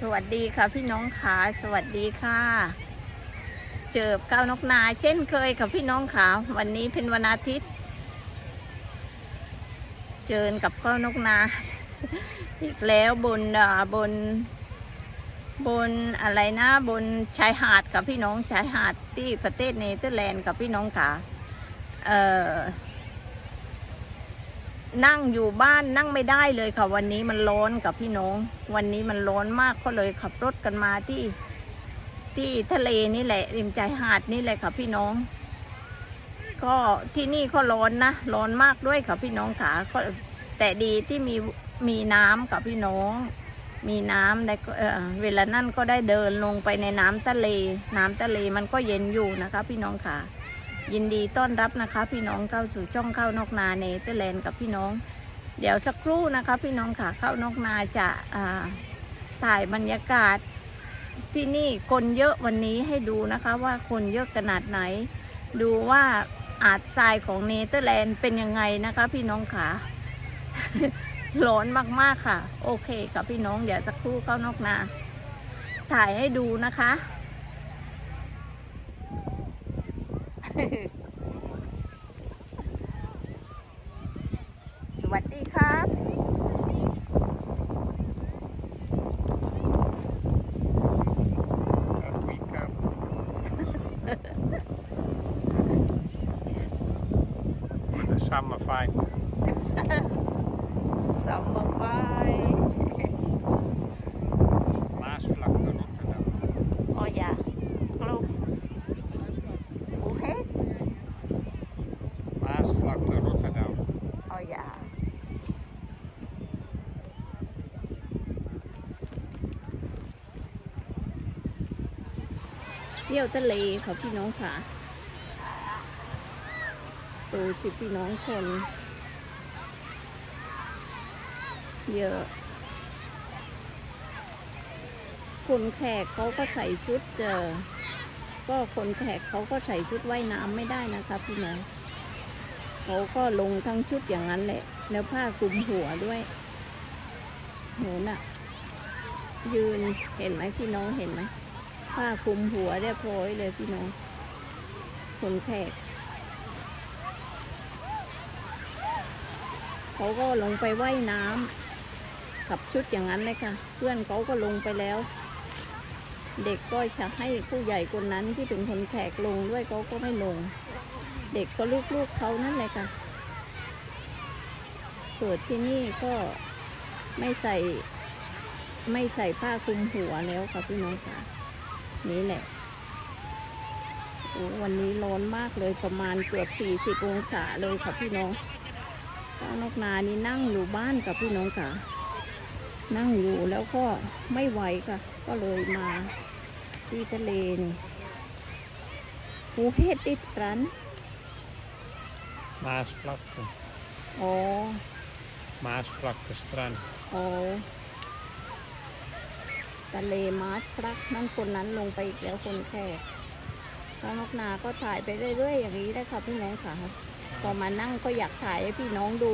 สวัสดีค่ะพี่น้องขาสวัสดีค่ะ เจอก้าวนกนา เช่นเคยค่ะพี่น้องขาวันนี้เป็นวันอาทิตย์ เจอกับก้าวนกนา อีกแล้วบนอ่าบน บนอะไรนะบนชายหาดกับพี่น้องชายหาดที่ประเทศเนเธอร์แลนด์กับพี่น้องขาเอ่อ นั่งอยู่บ้านนั่งไม่ได้เลยค่ะ วันนี้มันร้อนกับพี่น้อง วันนี้มันร้อนมากก็เลยขับรถกันมาที่ที่ทะเลนี่แหละ ริมชายหาดนี่แหละค่ะพี่น้อง ก็ที่นี่ก็ร้อนนะร้อนมากด้วยค่ะพี่น้องขาก็แต่ดีที่มีมีน้ำกับพี่น้อง มีน้ำได้เออเวลานั่นก็ได้เดินลงไปในน้ำทะเล น้ำทะเลมันก็เย็นอยู่นะคะ พี่น้องค่ะ ยินดีต้อนรับนะคะ พี่น้องเข้าสู่ช่องเข้านอกนาเนเธอร์แลนด์กับพี่น้อง เดี๋ยวสักครู่นะคะ พี่น้องค่ะเข้านอกนาจะาถ่ายบรรยากาศที่นี่คนเยอะวันนี้ให้ดูนะคะว่าคนเยอะขนาดไหน ดูว่าอาดทรายของเนเธอร์แลนด์เป็นยังไงนะคะ พี่น้องค่ะร้อนมากๆค่ะ โอเคกับพี่น้องเดี๋ยวสักครู่เข้านอกนา ถ่ายให้ดูนะคะ สวัสดีครับ That we come. With the summer fine. สองมาไฟ Maasvlakte Rotterdam. โอ้ยกลุ่มโอเค Maasvlakte Rotterdam. โอ้ยเที่ยวทะเลค่ะพี่น้องค่ะดูสิพี่น้องคน เยอะ คนแขกเขาก็ใส่ชุดเจอ ก็คนแขกเขาก็ใส่ชุดว่ายน้ำไม่ได้นะคะพี่น้องเขาก็ลงทั้งชุดอย่างนั้นแหละ แล้วผ้าคลุมหัวด้วยโหน่ะ ยืนเห็นไหมพี่น้องเห็นไหม ผ้าคลุมหัวเรียบร้อยเลยพี่น้อง คนแขก เขาก็ลงไปว่ายน้ำกับชุดอย่างนั้นเลยค่ะ เพื่อนเขาก็ลงไปแล้ว เด็กก็จะให้ผู้ใหญ่คนนั้นที่เป็นคนแขกลงด้วยเขาก็ไม่ลง เด็กก็ลูกๆเขานั่นเลยค่ะเกิดที่นี่ก็ไม่ใส่ไม่ใส่ผ้าคลุมหัวแล้วค่ะพี่น้องค่ะ นี่แหละโอ้วันนี้ร้อนมากเลยประมาณเกือบสี่สิบองศาเลยค่ะพี่น้องก้าวนกนานี่นั่งอยู่บ้านกับพี่น้องค่ะ นั่งอยู่แล้วก็ไม่ไหวค่ะ ก็เลยมาที่ทะเลนี่ภูเฮดติดรัน Maasvlakte. อ๋อ Maasvlakte strand. อ๋อ ทะเลมาสครักนั่นคนนั้นลงไปอีกแล้วคนแขกแล้วนกนาก็ถ่ายไปเรื่อยๆอย่างนี้ได้ค่ะพี่น้องค่ะพอมานั่งก็อยากถ่ายให้พี่น้องดู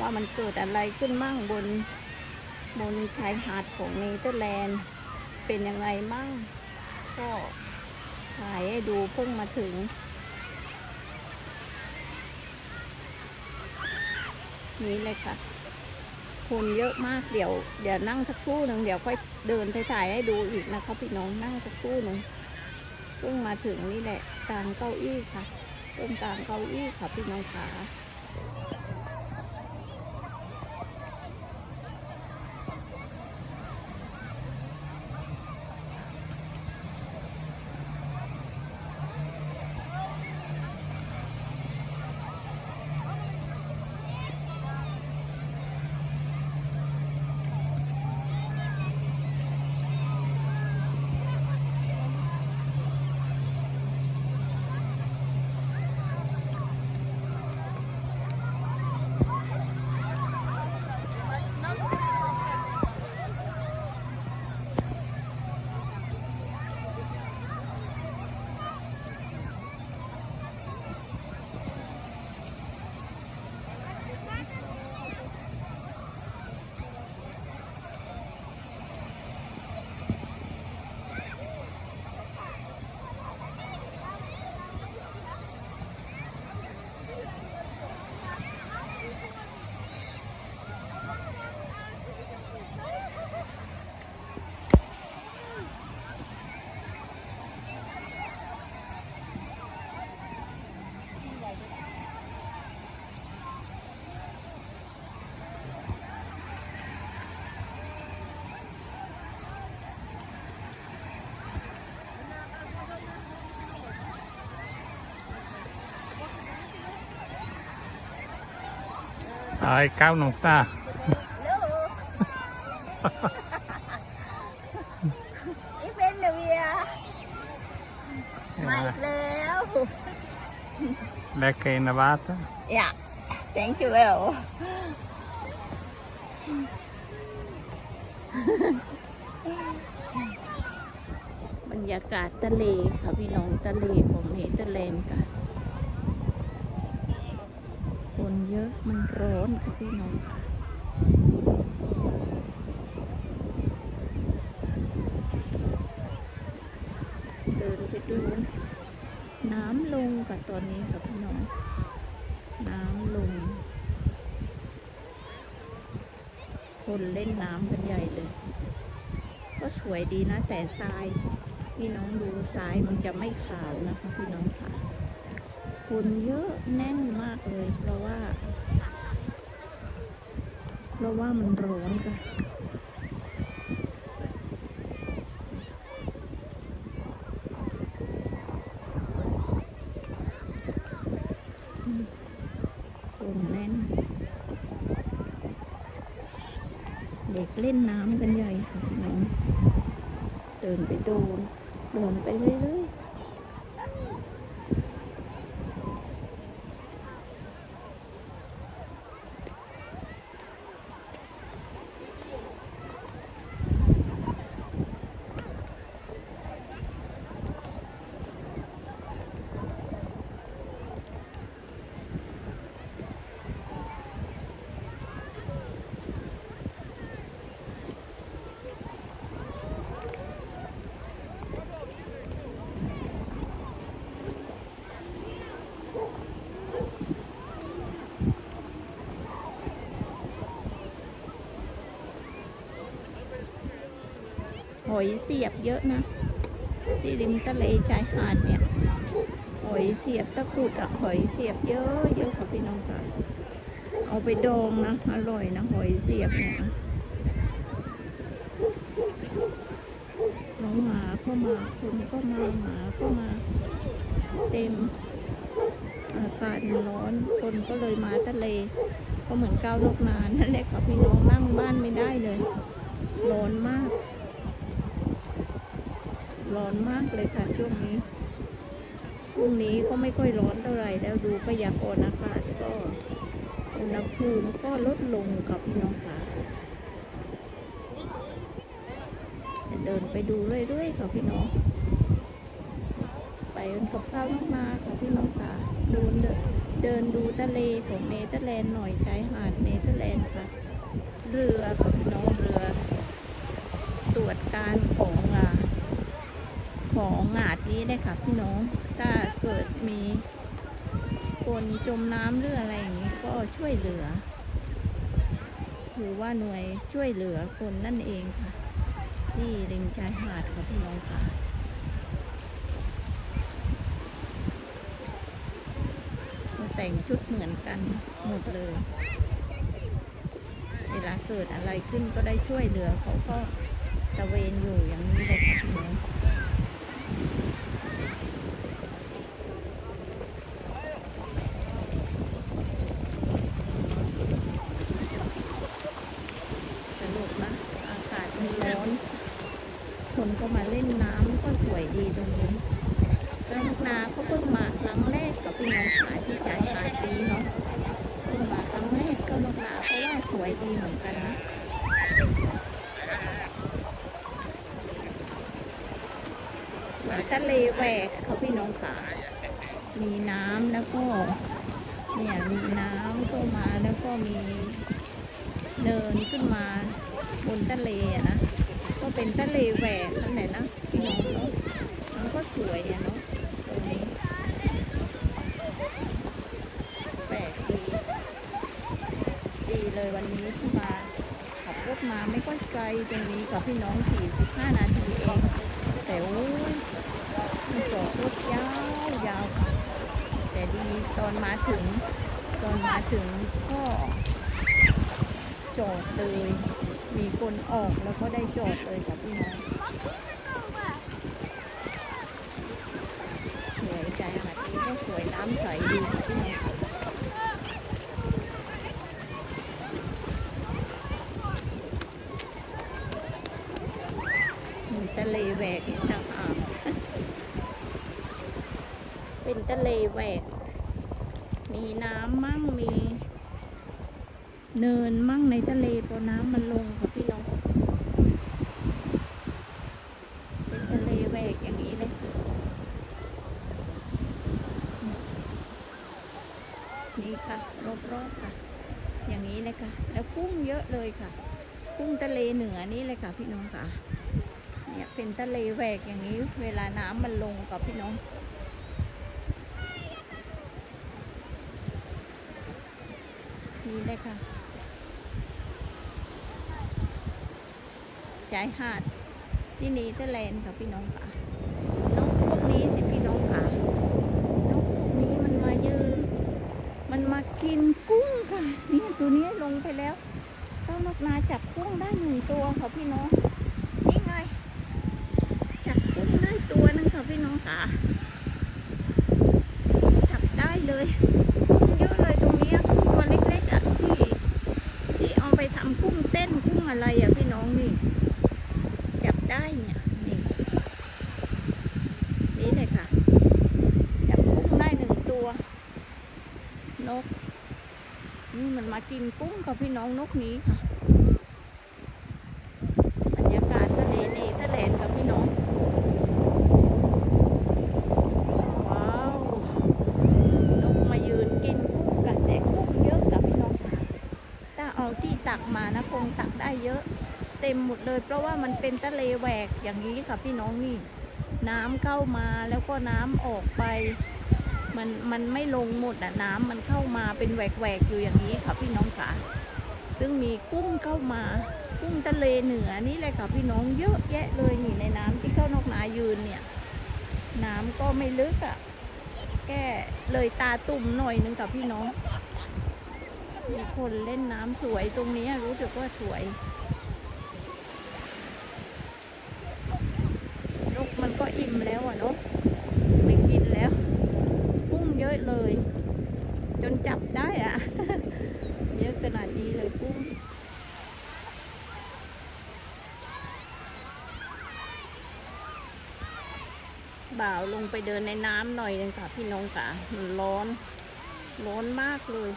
ว่ามันเกิดอะไรขึ้นมั่งบนบนชายหาดของเนเธอร์แลนด์เป็นยังไงมั่ง ก็ถ่ายให้ดูเพิ่งมาถึง นี้เลยค่ะ คนเยอะมากเดี๋ยวเดี๋ยวนั่งสักครู่หนึ่งเดี๋ยวค่อยเดินถ่ายให้ดูอีกนะคะพี่น้องนั่งสักครู่หนึ่งเพิ่งมาถึงนี่แหละกลางเก้าอี้ค่ะตรงกลางเก้าอี้ค่ะพี่น้องขา Ai cao nông ta. นี่เป็นเวียมาอีกแล้ว Lekker in de water. อย่า thank you well บรรยากาศทะเลค่ะพี่น้องทะเลของเนเธอร์แลนด์ค่ะ คนเยอะมันร้อนค่ะพี่น้องค่ะเดินไปดูน้ำลงค่ะตอนนี้ค่ะพี่น้อง น้ำลง คนเล่นน้ำกันใหญ่เลย ก็สวยดีนะแต่ทราย พี่น้องดูทรายมันจะไม่ขาวนะคะพี่น้องค่ะ คนเยอะแน่นมากเลย เพราะว่า เพราะว่ามันร้อนค่ะคนแน่น เด็กเล่นน้ำกันใหญ่ค่ะเดินไปโดน เดินไปเรื่อย อยเสียบเยอะนะ ที่ริมทะเลชายหาดเนี่ยหอยเสียบตะกุดอะหอยเสียบเยอะเยอะค่ะพี่น้องค่ะ เอาไปดองนะอร่อยนะหอยเสียบเนี่ยนะน้องหมาก็มาคนก็มาหมาก็มา เต็มอากาศร้อนคนก็เลยมาทะเล ก็เหมือนก้าวนกนานั่นแหละค่ะพี่น้องนั่งบ้านไม่ได้เลย ร้อนมาก ร้อนมากเลยค่ะช่วงนี้ช่งนี้ก็ไม่ค่อยร้อนเท่าไหร่แล้วดูพยากรณ์อากาศก็อุณหภูมิก็ลดลงกับพี่น้องค่ะเดินไปดูเรื่อยๆค่ะพี่น้อง ไปกับข้าวนอกนาค่ะพี่น้องค่ะดินเดินเดินดูทะเลของเนเธอร์แลนด์หน่อยชายหาดเนเธอร์แลนด์ค่ะ เรือค่ะพี่น้องเรือ ตรวจการของอ่า ของหาดนี้ได้ค่ะพี่น้อง ถ้าเกิดมีคนจมน้ำหรืออะไรอย่างนี้ก็ช่วยเหลือ ถือว่าหน่วยช่วยเหลือคนนั่นเองค่ะ ที่ริมชายหาดค่ะพี่น้องค่ะแต่งชุดเหมือนกันหมดเลย เวลาเกิดอะไรขึ้นก็ได้ช่วยเหลือเขาก็ตะเวนอยู่อย่างนี้เลยค่ะพี่น้องสนุกนะ อากาศมันร้อน คนก็มาเล่นน้ำก็สวยดีตรงนี้ แล้วนกนาเขาเพิ่งมาครั้งแรกกับพี่น้องขายที่ชายหาดดีเนาะเพิ่งมาครั้งแรกก็นกนาเพราะว่าสวยดีเหมือนกันนะเหมือนทะเลแหวกเขาพี่น้องขามีน้ำแล้วก็เนี่ยมีน้ำเข้ามาแล้วก็มีเนินขึ้นมาบนทะเลนะก็เป็นทะเลแหวกนั่นแหละนะพี่น้องเนาะมันก็สวยอะเนาะตรงนี้แปลกดีดีเลยวันนี้ที่มาขับรถมาไม่ค่อยไกลตรงนี้กับพี่น้อง 45 นาทีเองแต่ ที่จอดรถยาวยาวแต่ดีตอนมาถึง ตอนมาถึงก็จอดเลย มีคนออกแล้วก็ได้จอดเลยกับพี่น้องสวยใจค่ะที่ก็สวยน้ำใสดีพี่น้องมีทะเลแหวกอีกต่าง ทะเลแหวก มีน้ำมั่งมี เนินมั่งในทะเลพอน้ำมันลงค่ะพี่น้องเป็นทะเลแหวกอย่างนี้เลยนี่ค่ะรอบๆค่ะ อย่างนี้เลยค่ะ แล้วกุ้งเยอะเลยค่ะ กุ้งทะเลเหนือนี่เลยค่ะ พี่น้องค่ะ เนี่ยเป็นทะเลแหวกอย่างนี้ เวลาน้ำมันลงกับพี่น้อง นี่เลยค่ะชายหาดที่นี่เทแลนด์ค่ะพี่น้องค่ะ นกพวกนี้สิพี่น้องค่ะ นกพวกนี้มันมายืน มันมากินกุ้งค่ะนี่ตัวนี้ลงไปแล้วเจ้านกนาจับกุ้งได้หนึ่งตัวค่ะพี่น้องนี่ไง จับกุ้งได้ตัวหนึงค่ะพี่น้องค่ะจับได้เลยอะเลยตรงเนี้ยกุ้งตัวเล็กๆอะที่ที่เอาไปทำกุ้งเต้ นกุ้งอะไรอะพี่น้องนี่ จับได้เนี่ยนี่นี่เลยค่ะ จับกุ้งได้หนึ่งตัวนก นี่มันมากินกุ้งกับพี่น้องนกนี้ค่ะ บรรยากาศทะเลเนเธอร์แลนด์กับพี่น้อง ว้าว นกมายืนกินกุ้งกันแต่กุ้งเยอะกับพี่น้องค่ะถ้าเอาที่ตักมานะคงตักได้เยอะ เต็มหมดเลย เพราะว่ามันเป็นทะเลแหวกอย่างนี้ค่ะพี่น้องนี่ น้ำเข้ามาแล้วก็น้ำออกไป มันมันไม่ลงหมดอะน้ำมันเข้ามาเป็นแหวกๆอยู่อย่างนี้ค่ะพี่น้องค่ะซึ่งมีกุ้งเข้ามากุ้งทะเลเหนือนี่เลยค่ะพี่น้องเยอะแยะเลยนี่ในน้ำที่เข้านอกนายืนเนี่ย น้ำก็ไม่ลึกอะ่ะแก้เลยตาตุ่มหน่อยนึงกับพี่น้อง มีคนเล่นน้ำสวยตรงนี้รู้สึกว่าสวย นกมันก็อิ่มแล้วอะเนาะไม่กินแล้ว กุ้งเยอะเลย จ นจับได้อะเยอะขนาดนี้เลยกุ้งบ่าวลงไปเดินในน้ำหน่อยนึงค่ะพี่น้องค่ะมันร้อน ร้อนมากเลย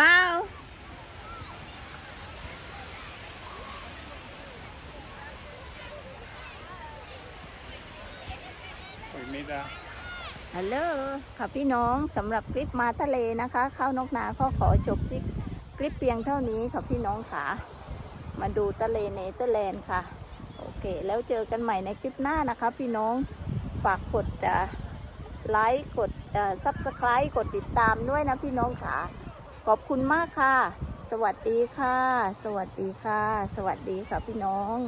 บ่าว Goedemiddag. ฮัลโหลค่ะพี่น้องสำหรับคลิปมาทะเลนะคะข้าวนกนาก็ขอจบคลิปคลิปเพียงเท่านี้ค่ะพี่น้องค่ะ มาดูทะเลเนเธอร์แลนด์ค่ะ โอเค แล้วเจอกันใหม่ในคลิปหน้านะคะพี่น้องฝากกดไลค์กดซับสไคร b e กดติดตามด้วยนะพี่น้องค่ะ ขอบคุณมากค่ะ สวัสดีค่ะ สวัสดีค่ะ สวัสดีค่ะพี่น้อง